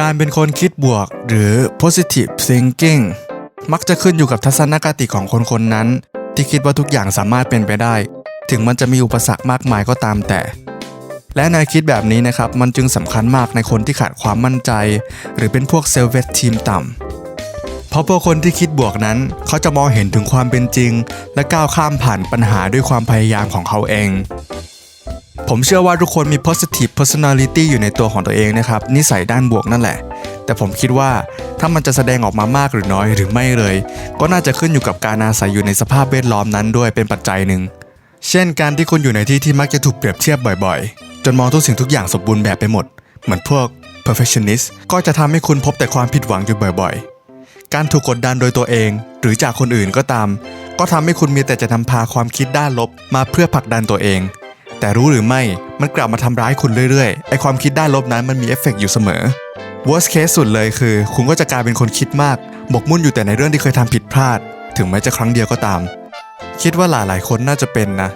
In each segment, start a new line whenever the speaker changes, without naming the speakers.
การเป็นคนคิดบวกหรือ positive thinking มักจะขึ้นอยู่กับทัศนคติของคนคนนั้น ที่คิดว่าทุกอย่างสามารถเป็นไปได้ ถึงมันจะมีอุปสรรคมากมายก็ตามแต่ และแนวคิดแบบนี้นะครับ มันจึงสำคัญมากในคนที่ขาดความมั่นใจ หรือเป็นพวกเซลฟ์เวททีมต่ำเพราะพวกคนที่คิดบวกนั้น เขาจะมองเห็นถึงความเป็นจริง และก้าวข้ามผ่านปัญหาด้วยความพยายามของเขาเอง ผมเชื่อว่าทุกคนมี positive personality อยู่ในตัวของตัวเองนะครับ นิสัยด้านบวกนั่นแหละ แต่ผมคิดว่าถ้ามันจะแสดงออกมามากหรือน้อยหรือไม่เลย ก็น่าจะขึ้นอยู่กับการอาศัยอยู่ในสภาพแวดล้อมนั้นด้วยเป็นปัจจัยหนึ่ง เช่นการที่คุณอยู่ในที่ที่มักจะถูกเปรียบเทียบบ่อยๆ จนมองทุกสิ่งทุกอย่างสมบูรณ์แบบไปหมด เหมือนพวก perfectionist ก็จะทำให้คุณพบแต่ความผิดหวังอยู่บ่อยๆ การถูกกดดันโดยตัวเอง หรือจากคนอื่นก็ตาม ก็ทำให้คุณมีแต่จะนำพาความคิดด้านลบมาเพื่อผลักดันตัวเอง แต่รู้หรือไม่มันกลับมาทำร้ายคุณเรื่อยๆ ไอความคิดด้านลบนั้นมันมีเอฟเฟกต์อยู่เสมอ worst case สุดเลยคือ คุณก็จะกลายเป็นคนคิดมากหมกมุ่นอยู่แต่ในเรื่องที่เคยทำผิดพลาด ถึงแม้จะครั้งเดียวก็ตาม คิดว่าหลายๆคนน่าจะเป็นนะ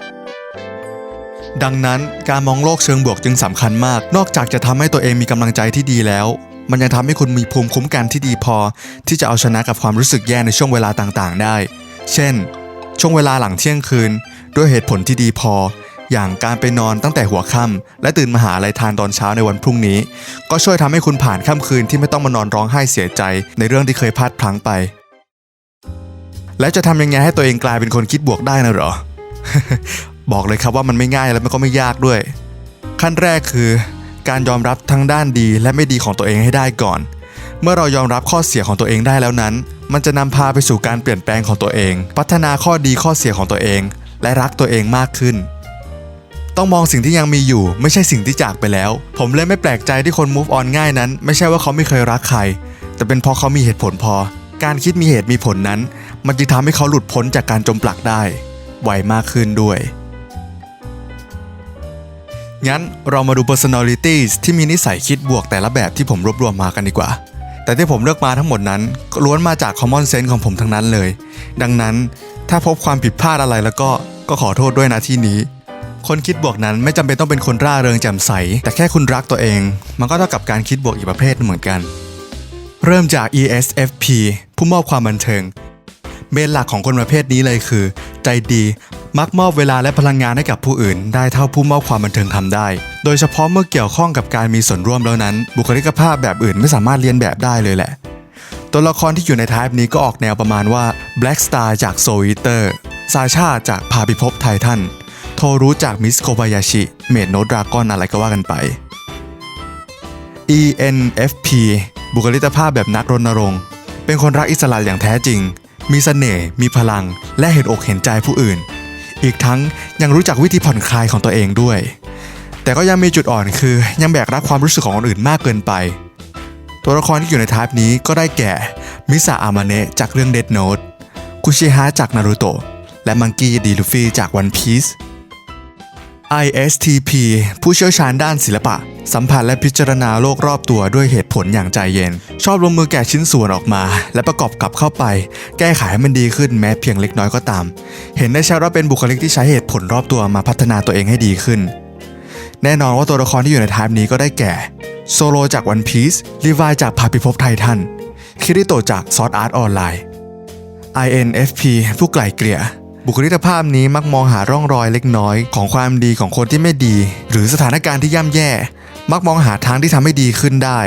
ดังนั้นการมองโลกเชิงบวกจึงสำคัญมาก นอกจากจะทำให้ตัวเองมีกำลังใจที่ดีแล้ว มันยังทำให้คุณมีภูมิคุ้มกันที่ดีพอ ที่จะเอาชนะกับความรู้สึกแย่ในช่วงเวลาต่างๆ ได้ เช่น ช่วงเวลาหลังเที่ยงคืน ด้วยเหตุผลที่ดีพอ อย่างการไปนอนตั้งแต่หัวค่ำและตื่นมาหาอะไรทานตอนเช้าในวันพรุ่งนี้ ก็ช่วยทำให้คุณผ่านค่ำคืนที่ไม่ต้องมานอนร้องไห้เสียใจ ในเรื่องที่เคยพลาดพลั้งไป และจะทำยังไงให้ตัวเองกลายเป็นคนคิดบวกได้นะหรอ บอกเลยครับว่ามันไม่ง่ายและมันก็ไม่ยากด้วย ขั้นแรกคือ การยอมรับทั้งด้านดีและไม่ดีของตัวเองให้ได้ก่อน เมื่อเรายอมรับข้อเสียของตัวเองได้แล้วนั้น มันจะนำพาไปสู่การเปลี่ยนแปลงของตัวเอง พัฒนาข้อดีข้อเสียของตัวเอง และรักตัวเองมากขึ้น ต้องมองสิ่งที่ยังมีอยู่ ไม่ใช่สิ่งที่จากไปแล้ว ผมเลยไม่แปลกใจที่คน move on ง่ายนั้น ไม่ใช่ว่าเขาไม่เคยรักใคร แต่เป็นเพราะเขามีเหตุผลพอ การคิดมีเหตุมีผลนั้น มันจึงทำให้เขาหลุดพ้นจากการจมปลักได้ ไวมากขึ้นด้วยงั้นเรามาดู personalities ที่มีนิสัยคิดบวกแต่ละแบบที่ผมรวบรวมมากันดีกว่า แต่ที่ผมเลือกมาทั้งหมดนั้นล้วนมาจาก common sense ของผมทั้งนั้นเลย ดังนั้นถ้าพบความผิดพลาดอะไรแล้วก็ก็ขอโทษด้วยนะที่นี้ คนคิดบวกนั้นไม่จำเป็นต้องเป็นคนร่าเริงแจ่มใส แต่แค่คุณรักตัวเอง มันก็เท่ากับการคิดบวกอีกประเภทเหมือนกัน เริ่มจาก ESFP ผู้มอบความบันเทิง เมนหลักของคนประเภทนี้เลยคือ ใจดีมักมอบเวลาและพลังงานให้กับผู้อื่น ได้เท่าผู้มอบความบันเทิงทำได้ โดยเฉพาะเมื่อเกี่ยวข้องกับการมีส่วนร่วมแล้วนั้น บุคลิกภาพแบบอื่นไม่สามารถเรียนแบบได้เลยแหละ ตัวละครที่อยู่ในทายนี้ก็ออกแนวประมาณว่า Black Star จาก Soul Eater ซาชาจากพาพิภพไททัน โทรู้จากมิสโคบายาชิเมดโนดราก้อนอะไรก็ว่ากันไป ENFP บุคลิกภาพแบบนักรณรงค์ เป็นคนรักอิสระอย่างแท้จริง มีเสน่ห์ มีพลัง และเห็นอกเห็นใจผู้อื่น อีกทั้งยังรู้จักวิธีผ่อนคลายของตัวเองด้วย แต่ก็ยังมีจุดอ่อนคือยังแบกรับความรู้สึกของคนอื่นมากเกินไป ตัวละครที่อยู่ในทายนี้ก็ได้แก่ มิซาอามาเนะจากเรื่อง Dead Note คุชิฮะจากนารูโตะ และมังกี้ดีลูฟี่จาก One Piece ISTP ผู้เชี่ยวชาญด้านศิลปะ สัมผัสและพิจารณาโลกรอบตัวด้วยเหตุผลอย่างใจเย็น ชอบลงมือแกะชิ้นส่วนออกมา และประกอบกลับเข้าไป แก้ไขให้มันดีขึ้นแม้เพียงเล็กน้อยก็ตาม เห็นได้ชัดว่าเป็นบุคลิกที่ใช้เหตุผลรอบตัวมาพัฒนาตัวเองให้ดีขึ้น แน่นอนว่าตัวละครที่อยู่ในไทม์นี้ก็ได้แก่ โซโลจาก One Piece ลีวายจากภาพิภพไททันคิริโตจากซอ r อาร์ตออนไลน์ INFP ผู้ไกล่เกลี่ย บุคลิกภาพนี้มักมองหาร่องรอยเล็กน้อย ของความดีของคนที่ไม่ดี หรือสถานการณ์ที่ย่ำแย่ มักมองหาทางที่ทำให้ดีขึ้นได้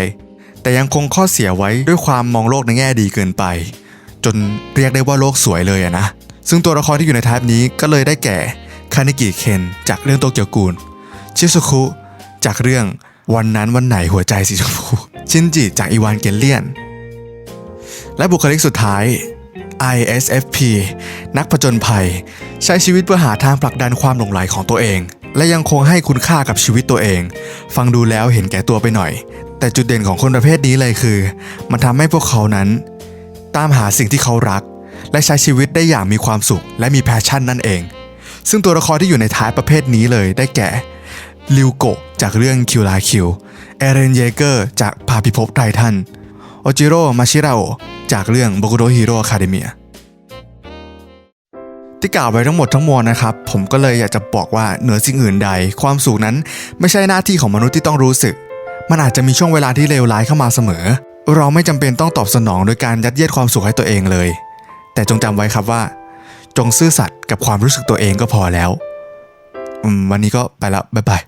แต่ยังคงข้อเสียไว้ด้วยความมองโลกในแง่ดีเกินไป จนเรียกได้ว่าโลกสวยเลยอะนะซึ่งตัวละครที่อยู่ในทายนี้ก็เลยได้แก่คานิกิเคนจากเรื่องโตเกียวกูลชิซุคุจากเรื่องวันนั้นวันไหนหัวใจสีชมพูชินจิจากอีวานเกลเลียน และบุคลิกสุดท้าย ISFP นักผจญภัย ใช้ชีวิตเพื่อหาทางผลักดันความหลงใหลของตัวเอง และยังคงให้คุณค่ากับชีวิตตัวเอง ฟังดูแล้วเห็นแก่ตัวไปหน่อย แต่จุดเด่นของคนประเภทนี้เลยคือ มันทำให้พวกเขานั้น ตามหาสิ่งที่เขารัก และใช้ชีวิตได้อย่างมีความสุข และมีแพชชั่นนั่นเอง ซึ่งตัวละครที่อยู่ในท้ายประเภทนี้เลยได้แก่ลิวโกจากเรื่องคิวลาคิวเอเรนเยเกอร์จากพาพิภพไททัน โอจิโร่มาชิราโอจากเรื่องโบกุโ h ฮีโร่คาเดเมียที่กล่าวไปทั้งหมดทั้งมวลนะครับ ผมก็เลยอยากจะบอกว่าเหนือสิ่งอื่นใด ความสุขนั้นไม่ใช่หน้าที่ของมนุษย์ที่ต้องรู้สึก มันอาจจะมีช่วงเวลาที่เลวร้ายเข้ามาเสมอ เราไม่จำเป็นต้องตอบสนองโดยการยัดเยียดความสุขให้ตัวเองเลย แต่จงจำไว้ครับว่า จงซื่อสัตย์กับความรู้สึกตัวเองก็พอแล้วอืมวันนี้ก็ไปล้วบ๊ายบาย